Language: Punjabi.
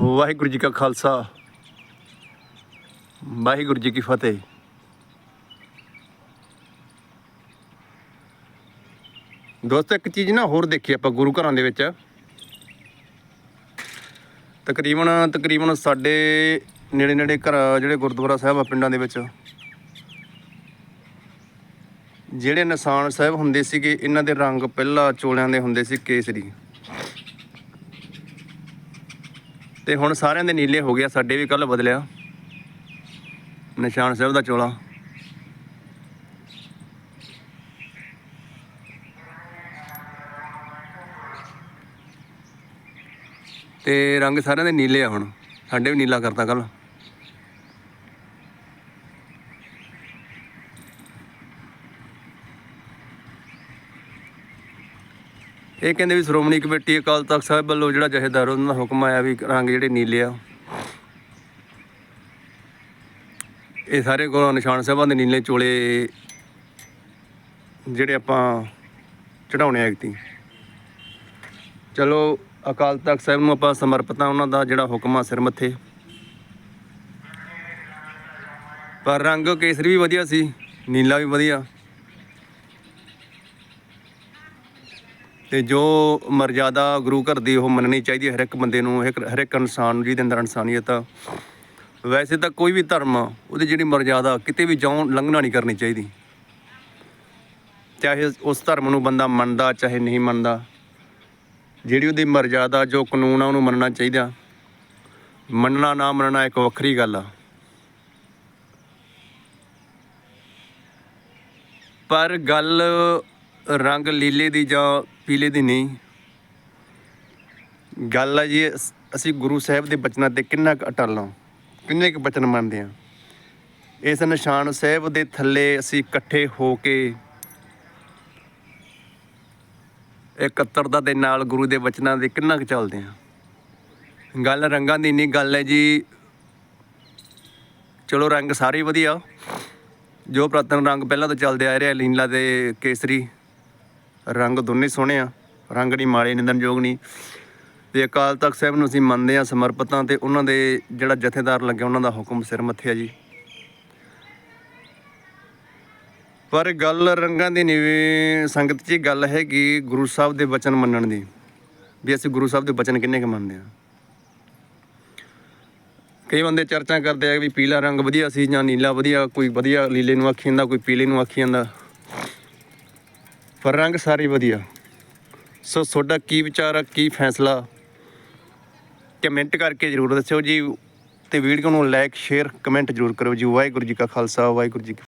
ਵਾਹਿਗੁਰੂ ਜੀ ਕਾ ਖਾਲਸਾ। ਵਾਹਿਗੁਰੂ ਜੀ ਕੀ ਫਤਿਹ। ਦੋਸਤੋ, ਇੱਕ ਚੀਜ਼ ਨਾ ਹੋਰ ਦੇਖੀ ਆਪਾਂ ਗੁਰੂ ਘਰਾਂ ਦੇ ਵਿੱਚ। ਤਕਰੀਬਨ ਤਕਰੀਬਨ ਸਾਡੇ ਨੇੜੇ ਨੇੜੇ ਘਰ, ਜਿਹੜੇ ਗੁਰਦੁਆਰਾ ਸਾਹਿਬ ਆ ਪਿੰਡਾਂ ਦੇ ਵਿੱਚ, ਜਿਹੜੇ ਨਿਸ਼ਾਨ ਸਾਹਿਬ ਹੁੰਦੇ ਸੀਗੇ, ਇਹਨਾਂ ਦੇ ਰੰਗ ਪਹਿਲਾਂ ਚੋਲਿਆਂ ਦੇ ਹੁੰਦੇ ਸੀ ਕੇਸਰੀ। ਤੇ ਹੁਣ ਸਾਰਿਆਂ ਦੇ ਨੀਲੇ ਹੋ ਗਿਆ, ਸਾਡੇ ਵੀ ਕੱਲ ਬਦਲਿਆ। ਨਿਸ਼ਾਨ ਸਾਹਿਬ ਦਾ ਚੋਲਾ। ਤੇ ਰੰਗ ਸਾਰਿਆਂ ਦੇ ਨੀਲੇ ਆ ਹੁਣ। ਸਾਡੇ ਵੀ ਨੀਲਾ ਕਰਤਾ ਕੱਲ ਇਹ ਕਹਿੰਦੇ ਵੀ ਸ਼੍ਰੋਮਣੀ ਕਮੇਟੀ ਅਕਾਲ ਤਖਤ ਸਾਹਿਬ ਵੱਲੋਂ ਜਿਹੜਾ ਜਥੇਦਾਰ ਉਹਨਾਂ ਦਾ ਹੁਕਮ ਆਇਆ ਵੀ ਰੰਗ ਜਿਹੜੇ ਨੀਲੇ ਆ। ਇਹ ਸਾਰੇ ਕੋਲ ਨਿਸ਼ਾਨ ਸਾਹਿਬਾਂ ਦੇ ਨੀਲੇ ਚੋਲੇ ਜਿਹੜੇ ਆਪਾਂ ਚੜਾਉਣੇ ਆ ਐਕਤੀ ਚਲੋ, ਅਕਾਲ ਤਖਤ ਸਾਹਿਬ ਨੂੰ ਆਪਾਂ ਸਮਰਪਿਤ ਆ ਉਹਨਾਂ ਦਾ ਜਿਹੜਾ ਹੁਕਮ ਆ ਸਿਰ ਮੱਥੇ। ਪਰ ਰੰਗ ਕੇਸਰੀ ਵੀ ਵਧੀਆ ਸੀ, ਨੀਲਾ ਵੀ ਵਧੀਆ। ਤੇ ਜੋ ਮਰਜ਼ਾਦਾ ਗੁਰੂ ਘਰ ਦੀ ਉਹ ਮੰਨਣੀ ਚਾਹੀਦੀ ਹੈ ਹਰ ਇੱਕ ਬੰਦੇ ਨੂੰ ਹਰ ਹਰ ਇੱਕ ਇਨਸਾਨ ਨੂੰ ਜਿਹਦੇ ਅੰਦਰ ਇਨਸਾਨੀਅਤ ਆ। ਵੈਸੇ ਤਾਂ ਕੋਈ ਵੀ ਧਰਮ ਆ, ਉਹਦੀ ਜਿਹੜੀ ਮਰਜ਼ਾਦਾ ਕਿਤੇ ਵੀ ਜਾਉ ਲੰਘਣਾ ਨਹੀਂ ਕਰਨੀ ਚਾਹੀਦੀ। ਚਾਹੇ ਉਸ ਧਰਮ ਨੂੰ ਬੰਦਾ ਮੰਨਦਾ ਚਾਹੇ ਨਹੀਂ ਮੰਨਦਾ। ਜਿਹੜੀ ਉਹਦੀ ਮਰਜ਼ਾਦਾ ਜੋ ਕਾਨੂੰਨ ਆ ਉਹਨੂੰ ਮੰਨਣਾ ਚਾਹੀਦਾ। ਮੰਨਣਾ ਨਾ ਮੰਨਣਾ ਇੱਕ ਵੱਖਰੀ ਗੱਲ ਆ। ਪਰ ਗੱਲ ਰੰਗ ਲੀਲੇ ਦੀ ਜਾਂ ਪੀਲੇ ਦੀ ਨਹੀਂ। ਗੱਲ ਆ ਜੀ, ਅਸੀਂ ਗੁਰੂ ਸਾਹਿਬ ਦੇ ਬਚਨਾਂ ਤੇ ਕਿੰਨਾ ਕੁ ਅਟਲ ਹਾਂ, ਕਿੰਨੇ ਕੁ ਬਚਨ ਮੰਨਦੇ ਹਾਂ। ਇਸ ਨਿਸ਼ਾਨ ਸਾਹਿਬ ਦੇ ਥੱਲੇ ਅਸੀਂ ਇਕੱਠੇ ਹੋ ਕੇ ਇਕੱਤਰਤਾ ਦੇ ਨਾਲ ਗੁਰੂ ਦੇ ਬਚਨਾਂ ਦੇ ਕਿੰਨਾ ਕੁ ਚੱਲਦੇ ਹਾਂ। ਗੱਲ ਰੰਗਾਂ ਦੀ ਨਹੀਂ, ਗੱਲ ਹੈ ਜੀ, ਚਲੋ ਰੰਗ ਸਾਰੇ ਵਧੀਆ। ਜੋ ਪ੍ਰਤਨ ਰੰਗ ਪਹਿਲਾਂ ਤੋਂ ਚੱਲਦੇ ਆ ਰਿਹਾ ਲੀਲਾ ਦੇ ਕੇਸਰੀ। ਰੰਗ ਦੋਨੇ ਸੋਹਣੇ ਆ, ਰੰਗ ਨਹੀਂ ਮਾੜੇ, ਨਿੰਦਣਯੋਗ ਨਹੀਂ ਤੇ ਅਕਾਲ ਤਖਤ ਸਾਹਿਬ ਨੂੰ ਅਸੀਂ ਮੰਨਦੇ ਆ ਸਮਰਪਿਤ ਹਾਂ ਤੇ ਉਹਨਾਂ ਦੇ ਜਿਹੜਾ ਜਥੇਦਾਰ ਲੱਗਿਆ, ਉਹਨਾਂ ਦਾ ਹੁਕਮ ਸਿਰ ਮੱਥੇ ਆ ਜੀ। ਪਰ ਗੱਲ ਰੰਗਾਂ ਦੀ ਨਹੀਂ ਸੰਗਤ 'ਚ ਇਹ ਗੱਲ ਹੈਗੀ ਗੁਰੂ ਸਾਹਿਬ ਦੇ ਬਚਨ ਮੰਨਣ ਦੀ। ਵੀ ਅਸੀਂ ਗੁਰੂ ਸਾਹਿਬ ਦੇ ਬਚਨ ਕਿੰਨੇ ਕੁ ਮੰਨਦੇ ਆ ਕਈ ਬੰਦੇ ਚਰਚਾ ਕਰਦੇ ਆ ਵੀ ਪੀਲਾ ਰੰਗ ਵਧੀਆ ਸੀ ਜਾਂ ਨੀਲਾ ਵਧੀਆ, ਕੋਈ ਵਧੀਆ ਲੀਲੇ ਨੂੰ ਆਖੀ ਜਾਂਦਾ, ਕੋਈ ਪੀਲੇ ਨੂੰ ਆਖੀ ਜਾਂਦਾ। ਪਰ ਰੰਗ ਸਾਰੇ ਵਧੀਆ। ਸੋ ਤੁਹਾਡਾ ਕੀ ਵਿਚਾਰ ਆ, ਕੀ ਫੈਸਲਾ? ਕਮੈਂਟ ਕਰਕੇ ਜਰੂਰ ਦੱਸਿਓ ਜੀ ਤੇ ਵੀਡੀਓ ਨੂੰ ਲਾਈਕ ਸ਼ੇਅਰ ਕਮੈਂਟ ਜਰੂਰ ਕਰੋ ਜੀ। ਵਾਹਿਗੁਰੂ ਜੀ ਕਾ ਖਾਲਸਾ, ਵਾਹਿਗੁਰੂ ਜੀ ਕੀ